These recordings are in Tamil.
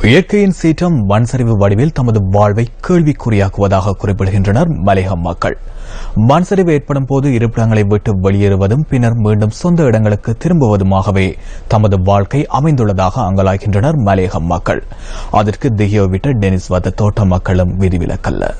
இயற்கையின் சீற்றம் மண் சரிவு வடிவில் தமது வாழ்வை கேள்விக்குறியாக்குவதாக குறிப்பிடுகின்றனர் மலையக மக்கள். மண் சரிவு ஏற்படும் போது இருப்பிடங்களை விட்டு வெளியேறுவதும் பின்னர் மீண்டும் சொந்த இடங்களுக்கு திரும்புவதுமாகவே தமது வாழ்க்கை அமைந்துள்ளதாக அங்கலாய்கின்றனர் மலையக மக்கள். அதற்கு திகியோ விட்ட டெனிஸ் வத தோட்ட மக்களும் விதிவிலக்கல்ல.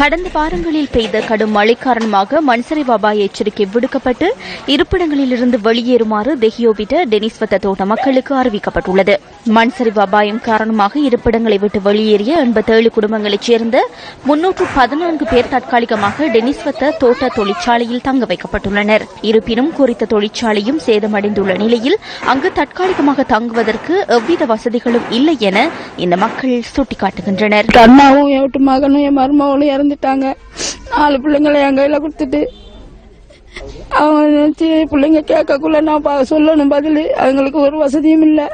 கடந்த வாரங்களில் பெய்த கடும் மழை காரணமாக மண்சரி அபாய எச்சரிக்கை விடுக்கப்பட்டு இருப்பிடங்களிலிருந்து வெளியேறுமாறு தெஹியோபிட்ட டெனிஸ்வத்த தோட்ட மக்களுக்கு அறிவிக்கப்பட்டுள்ளது. மண்சரிவு அபாயம் காரணமாக இருப்பிடங்களை விட்டு வெளியேறிய எண்பத்தேழு குடும்பங்களைச் சேர்ந்த முன்னூற்று பதினான்கு பேர் தற்காலிகமாக டெனிஸ்வத்த தோட்ட தொழிற்சாலையில் தங்க வைக்கப்பட்டுள்ளனர். இருப்பினும் குறித்த தொழிற்சாலையும் சேதமடைந்துள்ள நிலையில் அங்கு தற்காலிகமாக தங்குவதற்கு எவ்வித வசதிகளும் இல்லை என இந்த மக்கள் சுட்டிக்காட்டுகின்றனர். என் மகனும் என் மருமகளும் இறந்துட்டாங்க. நாலு பிள்ளைங்களை என் கையில கொடுத்துட்டு அவங்க நினைச்சு பிள்ளைங்க கேட்கக்குள்ள நான் பா- சொல்லணும் பதில். அவங்களுக்கு ஒரு வசதியும் இல்லை.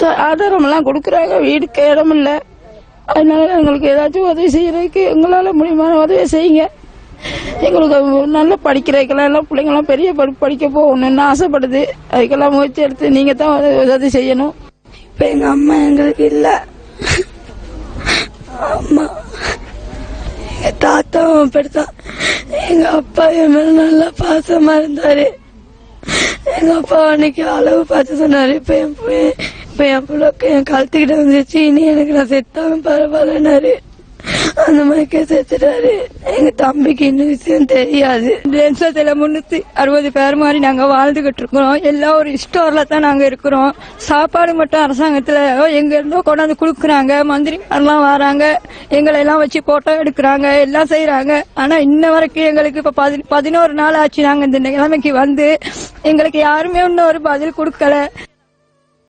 ஆதாரம் எல்லாம் கொடுக்குறாங்க. வீடுக்கு இடம் இல்லை. அதனால எங்களுக்கு ஏதாச்சும் உதவி செய்யறதுக்கு எங்களால முடியுமான உதவி செய்யுங்க. எங்களுக்கு நல்லா படிக்கிறதுக்கெல்லாம் எல்லாம் பிள்ளைங்களாம் பெரிய படிப்பு படிக்க போகணும்னு ஆசைப்படுது. அதுக்கெல்லாம் முயற்சி எடுத்து நீங்க தான் உதவி- செய்யணும். இப்ப எங்க அம்மா எங்களுக்கு இல்லை. அம்மா. தாத்தாவும் அப்படித்தான். எங்க அப்பா என் மேல நல்லா பாசமா இருந்தாரு. எங்க அப்பா அன்னைக்கு அளவு பார்த்து சொன்னாரு இப்ப என் பு- இப்ப என் புள்ளக்கு என் கழுத்துக்கிட்ட வந்துச்சு இனி எனக்கு நான் செத்தாலும் பரவாயில்லனாரு அந்த மாதிரி செத்துட்டாரு எங்க தம்பிக்கு இன்னும் விஷயம் தெரியாது. தேசத்துல முன்னூத்தி அறுபது பேர் மாதிரி நாங்க வாழ்ந்துகிட்டு இருக்கிறோம். எல்லாம் ஒரு ஸ்டோர்ல தான் நாங்க இருக்கிறோம். சாப்பாடு மட்டும் அரசாங்கத்துல எங்க இருந்தோ கொண்டாந்து குடுக்குறாங்க. மந்திரி எல்லாம் வராங்க. எங்களை எல்லாம் வச்சு போட்டோ எடுக்கிறாங்க. எல்லாம் செய்யறாங்க ஆனா இன்ன வரைக்கும் எங்களுக்கு இப்ப பதினோரு நாள் ஆச்சு நாங்க இந்த நிலைமைக்கு வந்து. எங்களுக்கு யாருமே இன்னும் ஒரு பதில் கொடுக்கல.